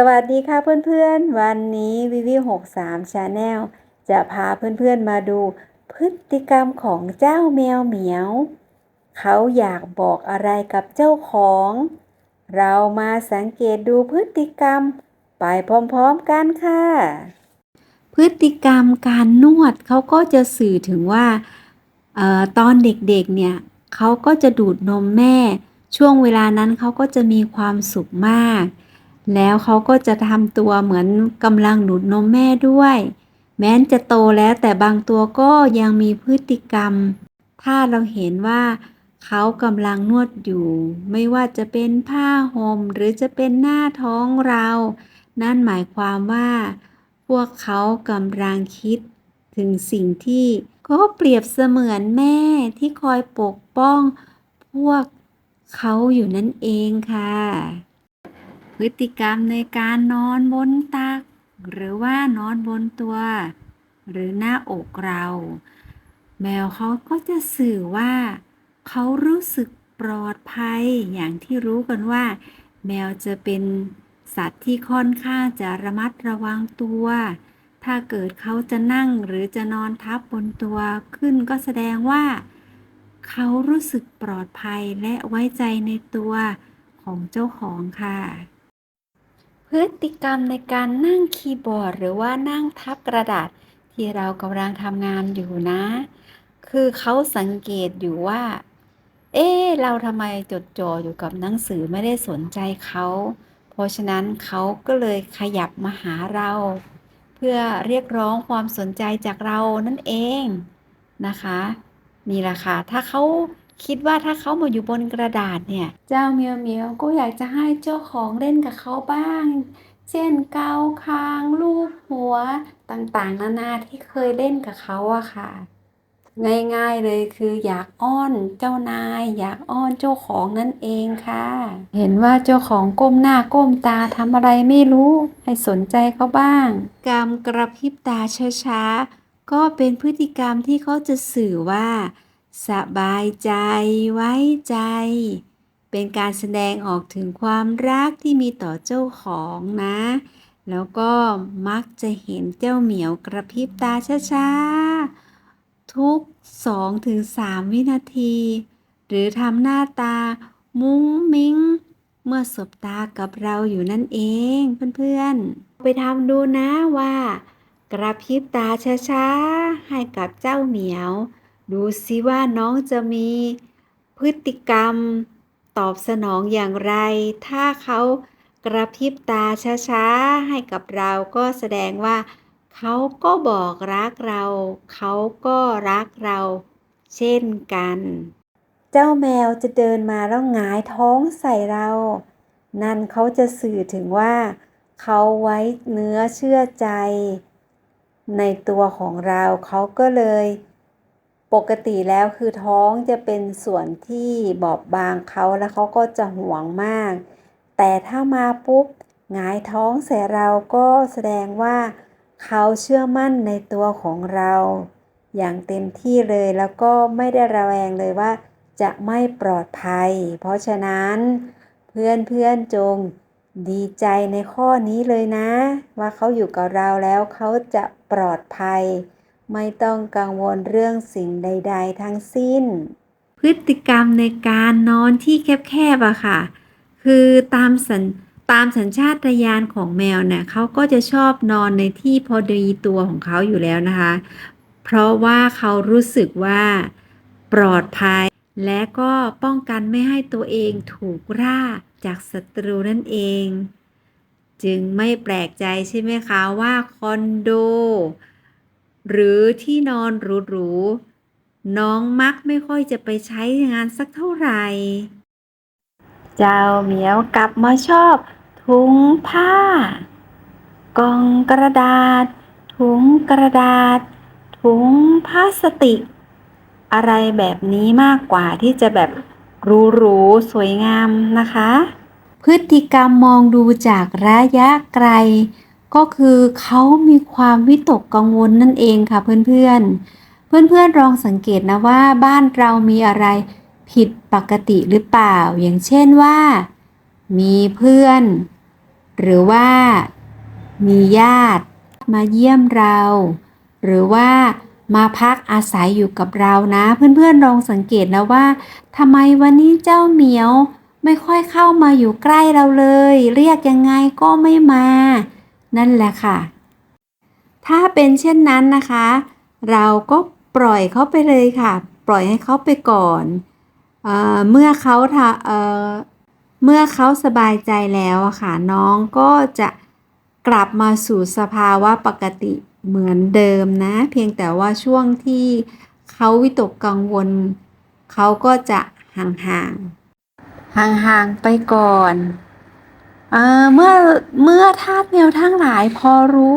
สวัสดีค่ะเพื่อนๆ วันนี้วิวี63 Channel จะพาเพื่อนๆมาดูพฤติกรรมของเจ้าแมวเหมียว เขาอยากบอกอะไรกับเจ้าของ เรามาสังเกตดูพฤติกรรมไปพร้อมๆกันค่ะ พฤติกรรมการนวดเขาก็จะสื่อถึงว่าออตอนเด็กๆเนี่ยเขาก็จะดูดนมแม่ ช่วงเวลานั้นเขาก็จะมีความสุขมาก แล้วเขาก็จะทำตัวเหมือนกำลังดูดนมแม่ด้วย แม้นจะโตแล้วแต่บางตัวก็ยังมีพฤติกรรม ถ้าเราเห็นว่าเขากำลังนวดอยู่ ไม่ว่าจะเป็นผ้าห่มหรือจะเป็นหน้าท้องเรา นั่นหมายความว่า พวกเขากำลังคิดถึงสิ่งที่ก็เปรียบเสมือนแม่ที่คอยปกป้อง พวกเขาอยู่นั่นเองค่ะ พฤติกรรมในการนอนบนตัก หรือว่านอนบนตัว หรือหน้าอกเรา แมวเขาก็จะสื่อว่า เขารู้สึกปลอดภัย อย่างที่รู้กันว่า แมวจะเป็นสัตว์ที่ค่อนข้างจะระมัดระวังตัว ถ้าเกิดเขาจะนั่งหรือจะนอนทับบนตัวขึ้นก็แสดงว่า เขารู้สึกปลอดภัยและไว้ใจในตัวของเจ้าของค่ะ พฤติกรรมในการนั่งคีย์บอร์ด หรือว่านั่งทับกระดาษที่เรากำลังทำงานอยู่นะ คือเขาสังเกตอยู่ว่า เอ๊เราทำไมจดจ่ออยู่กับหนังสือไม่ได้สนใจเขา เพราะฉะนั้นเขาก็เลยขยับมาหาเรา เพื่อเรียกร้องความสนใจจากเรานั่นเองนะคะ นี่แหละค่ะ ถ้าเขา คิดว่าถ้าเขามาอยู่บนกระดาษเนี่ย เจ้าเมียวเมียวก็อยากจะให้เจ้าของเล่นกับเขาบ้าง เช่นเกาคางลูบหัวต่างๆ นานาที่เคยเล่นกับเขาอะค่ะ ง่ายๆเลยคืออยากอ้อนเจ้านาย อยากอ้อนเจ้าของนั่นเองค่ะ เห็นว่าเจ้าของก้มหน้าก้มตาทำอะไรไม่รู้ ให้สนใจเขาบ้างกรรมกระพริบตาช้าๆก็เป็นพฤติกรรมที่เขาจะสื่อว่า สบายใจไว้ใจ เป็นการแสดงออกถึงความรักที่มีต่อเจ้าของนะ แล้วก็มักจะเห็นเจ้าเหมียวกระพริบตาช้าๆ ทุก 2-3 วินาที หรือทำหน้าตามุ้งมิ้ง เมื่อสบตากับเราอยู่นั่นเองเพื่อนๆ ไปทำดูนะว่า กระพริบตาช้าๆ ให้กับเจ้าเหมียว ดูสิว่าน้องจะมีพฤติกรรม ตอบสนองอย่างไร ถ้าเขากระพริบตาช้าๆ ให้กับเราก็แสดงว่า เขาก็บอกรักเรา เขาก็รักเรา เช่นกัน เจ้าแมวจะเดินมาแล้วหงายท้องใส่เรา นั่นเขาจะสื่อถึงว่า เขาไว้เนื้อเชื่อใจ ในตัวของเราเขาก็เลย ปกติแล้วคือท้องจะเป็นส่วนที่บอบบางเขาแล้วเขาก็จะห่วงมาก แต่ถ้ามาปุ๊บหงายท้องใส่เราก็แสดงว่าเขาเชื่อมั่นในตัวของเรา อย่างเต็มที่เลยแล้วก็ไม่ได้ระแวงเลยว่า จะไม่ปลอดภัย เพราะฉะนั้นเพื่อนเพื่อนจงดีใจในข้อนี้เลยนะ ว่าเขาอยู่กับเราแล้วเขาจะปลอดภัย ไม่ต้องกังวลเรื่องสิ่งใด ๆ ทั้งสิ้น พฤติกรรมในการนอนที่แคบๆอะค่ะ คือตามสัญตามสัญชาตญาณของแมวเนี่ยเขาก็จะชอบนอนในที่พอดีตัวของเขาอยู่แล้วนะคะ เพราะว่าเขารู้สึกว่าปลอดภัย และก็ป้องกันไม่ให้ตัวเองถูกล่าจากศัตรูนั่นเอง จึงไม่แปลกใจใช่ไหมคะว่าคอนโด หรือที่นอนหรูๆน้องมักไม่ค่อยจะไปใช้งานสักเท่าไหร่ เจ้าเหมียวกลับมาชอบ ถุงผ้ากล่องกระดาษ ถุงกระดาษ ถุงพลาสติก อะไรแบบนี้มากกว่าที่จะแบบหรูๆสวยงามนะคะ พฤติกรรมมองดูจากระยะไกล ก็คือเขามีความวิตกกังวลนั่นเองค่ะเพื่อนๆ เพื่อนๆลองสังเกตนะว่าบ้านเรามีอะไรผิดปกติหรือเปล่า อย่างเช่นว่า มีเพื่อน หรือว่า มีญาติ มาเยี่ยมเรา หรือว่ามาพักอาศัยอยู่กับเรานะ เพื่อนๆลองสังเกตนะว่าทำไมวันนี้เจ้าเหมียวไม่ค่อยเข้ามาอยู่ใกล้เราเลย เรียกยังไงก็ไม่มา นั่นแหละค่ะ ถ้าเป็นเช่นนั้นนะคะ เราก็ปล่อยเขาไปเลยค่ะ ปล่อยให้เขาไปก่อนเออเมื่อเขาเเมื่อเขาสบายใจแล้วค่ะ น้องก็จะกลับมาสู่สภาวะปกติเหมือนเดิมนะ เพียงแต่ว่าช่วงที่เขาวิตกกังวล เขาก็จะห่างๆห่างๆไปก่อน เมื่อเมื่อทาสแมวทั้งหลายพอรู้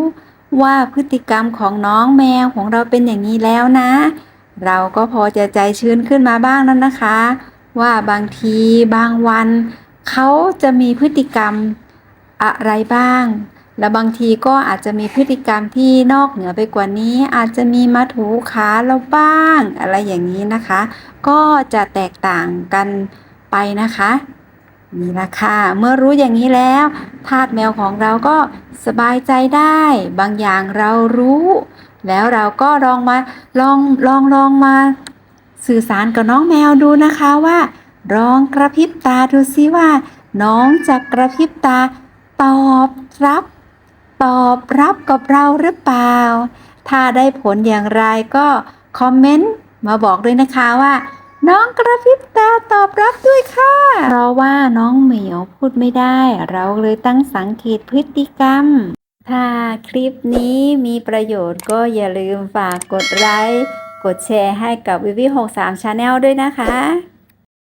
ว่าพฤติกรรมของน้องแมวของเราเป็นอย่างนี้แล้วนะ เราก็พอจะใจชื้นขึ้นมาบ้างแล้วนะคะ ว่าบางทีบางวันเขาจะมีพฤติกรรมอะไรบ้าง และบางทีก็อาจจะมีพฤติกรรมที่นอกเหนือไปกว่านี้ อาจจะมีมาถูขาเราบ้าง อะไรอย่างนี้นะคะ ก็จะแตกต่างกันไปนะคะ นี่ละค่ะ เมื่อรู้อย่างนี้แล้วทาสแมวของเราก็สบายใจได้ บางอย่างเรารู้ แล้วเราก็ลองมาลองลองลองมา สื่อสารกับน้องแมวดูนะคะว่าลองกระพริบตาดูซิว่า น้องจะกระพริบตา ตอบรับ ตอบรับกับเราหรือเปล่า ถ้าได้ผลอย่างไรก็คอมเมนต์มาบอกด้วยนะคะว่า น้องกระพริบตาตอบรับด้วยค่ะ เพราะว่าน้องเหมียวพูดไม่ได้ เราเลยตั้งสังเกตพฤติกรรม ถ้าคลิปนี้มีประโยชน์ก็อย่าลืมฝากกดไลค์ กดแชร์ให้กับวิวิ63 Channel ด้วยนะคะ